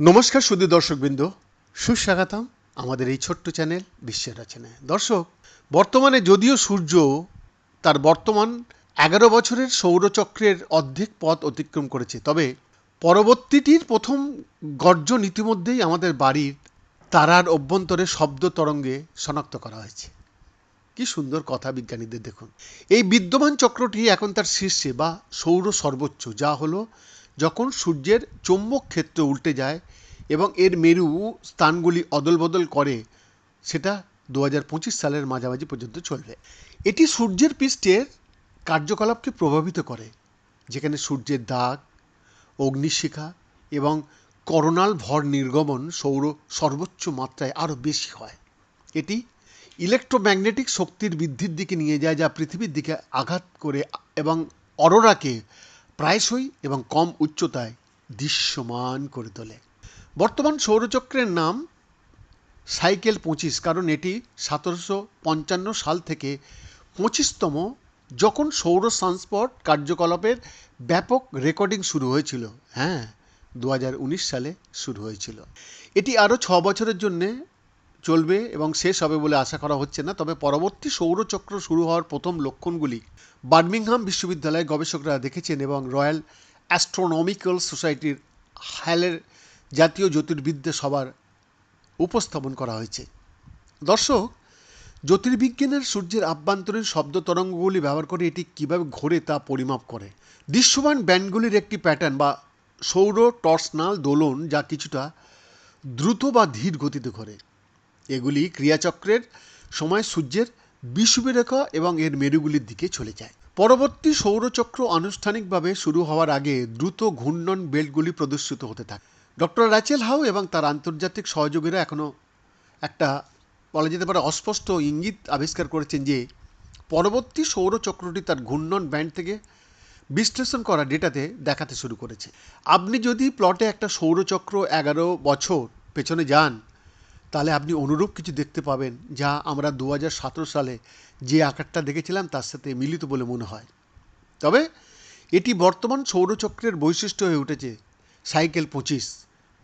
নমস্কার শুধু দর্শকবৃন্দ, সুস্বাগতম আমাদের এই ছোট্ট চ্যানেল বিশ্বের রচনায়। দর্শক, বর্তমানে যদিও সূর্য তার বর্তমান এগারো বছরের সৌরচক্রের অর্ধেক পথ অতিক্রম করেছে, তবে পরবর্তীটির প্রথম গর্জন ইতিমধ্যেই আমাদের বাড়ির তারার অভ্যন্তরে শব্দ তরঙ্গে শনাক্ত করা হয়েছে। কি সুন্দর কথা বিজ্ঞানীদের দেখুন। এই বিদ্যমান চক্রটি এখন তার শীর্ষে বা সৌর সর্বোচ্চ, যা হলো যখন সূর্যের চৌম্বক ক্ষেত্র উল্টে যায় এবং এর মেরু স্থানগুলি অদলবদল করে, সেটা দু হাজার পঁচিশ সালের মাঝামাঝি পর্যন্ত চলবে। এটি সূর্যের পৃষ্ঠের কার্যকলাপকে প্রভাবিত করে, যেখানে সূর্যের দাগ, অগ্নিশিখা এবং করোনাল ভর নির্গমন সৌর সর্বোচ্চ মাত্রায় আরও বেশি হয়। এটি ইলেকট্রোম্যাগনেটিক শক্তির বৃদ্ধির দিকে নিয়ে যায় যা পৃথিবীর দিকে আঘাত করে এবং অরোরাকে প্রায়শই এবং কম উচ্চতায় দৃশ্যমান করে তোলে। বর্তমান সৌরচক্রের নাম সাইকেল পঁচিশ, কারণ এটি সতেরোশো পঞ্চান্ন সাল থেকে পঁচিশতম যখন সৌর সানস্পট কার্যকলাপের ব্যাপক রেকর্ডিং শুরু হয়েছিল। হ্যাঁ দু হাজার উনিশ সালে শুরু হয়েছিল। এটি আরও ছ বছরের জন্যে চলবে এবং শেষ হবে বলে আশা করা হচ্ছে না। তবে পরবর্তী সৌরচক্র শুরু হওয়ার প্রথম লক্ষণগুলি বার্মিংহাম বিশ্ববিদ্যালয়ের গবেষকরা দেখেছেন এবং রয়্যাল অ্যাস্ট্রোনমিক্যাল সোসাইটির হ্যালের জাতীয় জ্যোতির্বিদ্যা সবার উপস্থাপন করা হয়েছে। দর্শক, জ্যোতির্বিজ্ঞানের সূর্যের আভ্যন্তরীণ শব্দ তরঙ্গগুলি ব্যবহার করে এটি কীভাবে ঘোরে তা পরিমাপ করে। দৃশ্যমান ব্যান্ডগুলির একটি প্যাটার্ন বা সৌর টর্সনাল দোলন যা কিছুটা দ্রুত বা ধীর গতিতে ঘোরে। এগুলি ক্রিয়াচক্রের সময় সূর্যের বিষুবরেখা এবং এর মেরুগুলির দিকে চলে যায়। পরবর্তী সৌরচক্র আনুষ্ঠানিকভাবে শুরু হওয়ার আগে দ্রুত ঘূর্ণন বেল্টগুলি প্রদর্শিত হতে থাকে। ডক্টর র্যাচেল হাউ এবং তার আন্তর্জাতিক সহযোগীরা এখনও একটা বলা যেতে পারে অস্পষ্ট ইঙ্গিত আবিষ্কার করেছেন যে, পরবর্তী সৌরচক্রটি তার ঘূর্ণন ব্যান্ড থেকে বিশ্লেষণ করা ডেটাতে দেখাতে শুরু করেছে। আপনি যদি প্লটে একটা সৌরচক্র এগারো বছর পেছনে যান তাহলে আপনি অনুরূপ কিছু দেখতে পাবেন, যা আমরা দু হাজার সতেরো সালে যে আকারটা দেখেছিলাম তার সাথে মিলিত বলে মনে হয়। তবে এটি বর্তমান সৌরচক্রের বৈশিষ্ট্য হয়ে উঠেছে। সাইকেল পঁচিশ,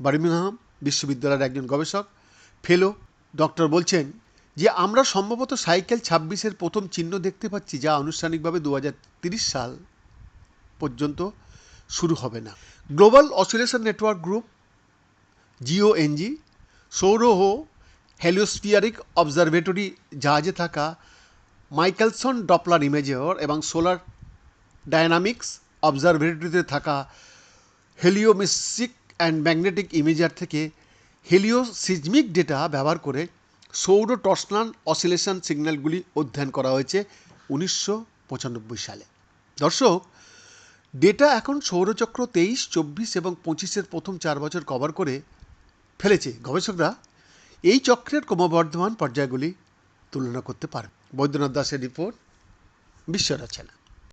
বার্মিংহাম বিশ্ববিদ্যালয়ের একজন গবেষক, ফেলো, ডক্টর বলছেন যে আমরা সম্ভবত সাইকেল ছাব্বিশের প্রথম চিহ্ন দেখতে পাচ্ছি, যা আনুষ্ঠানিকভাবে দু সাল পর্যন্ত শুরু হবে না। Global oscillation network group, GONG সৌরহ heliospheric observatory জাহাজে থাকা মাইকেলসন ডপলার ইমেজর এবং সোলার ডায়নামিক্স অবজারভেটরিতে থাকা হেলিওমিসিক অ্যান্ড ম্যাগনেটিক ইমেজার থেকে হেলিওসিজমিক ডেটা ব্যবহার করে সৌর টর্সনাল অসিলেশন সিগন্যালগুলি অধ্যয়ন করা হয়েছে উনিশশো পঁচানব্বই সালে। দর্শক, ডেটা এখন সৌরচক্র তেইশ, চব্বিশ এবং পঁচিশের প্রথম চার বছর কভার করে ফেলেছে। গবেষকরা এই চক্রের ক্রমবর্ধমান পর্যায়গুলি তুলনা করতে পারে বৈদ্যনাথ দাসের রিপোর্ট বিশ্ব